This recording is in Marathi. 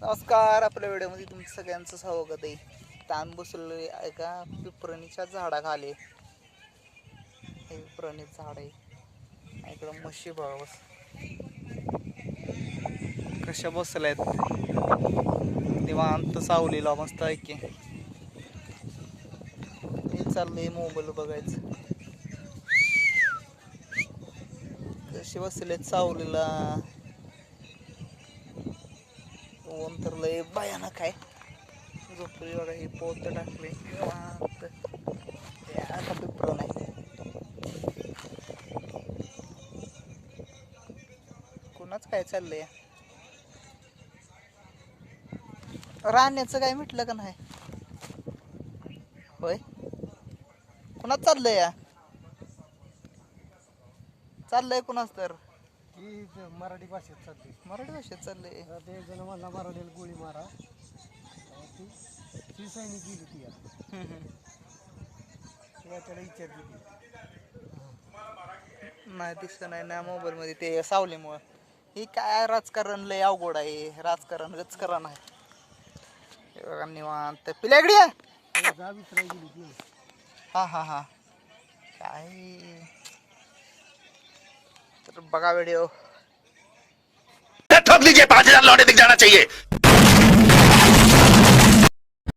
नमस्कार आपल्या व्हिडिओमध्ये तुमचं सगळ्यांचं स्वागत आहे. ताण बसलो आहे का? पिपरणीच्या झाडाखाली. हे पिपरणीचं झाड आहे. इकडं म्हशी बघा बस. कशा बसल्यात? निवांत सावलीला मस्त ऐके हे चाललंय मोबाईल बघायचं. कशी बसलेत सावलीला? ऊन तर लय भयानक आहे. झोपली बघा हे पोत टाकले. आता नाही. कुणाच काय चाललंय? राहण्याचं काय म्हटलं का नाही? होय? कुणाच चाललंय या? चाललंय कुणाच तर? ही ज- मराठी भाषेत चालते मराठी भाषेत चाललंय आता ते जण मला मराठीला गोळी मारा. तेव्हा ती ती सैनिक गेली ती आता. हम्म, हम्म. तेव्हा त्याला विचारली ती नाही दिसत नाही ना मोबाईल मध्ये ते सावलीमुळं. ही काय राजकारण लय अवघड आहे. राजकारण गचकरण आहे. हे बघा निवांत. ये. तेव्हा विचारायला गेली ती. हा हा हा. काय? बघा व्हिडिओ ठोक लीजिए पाँच हजार लौटे दिख जाना चाहिए।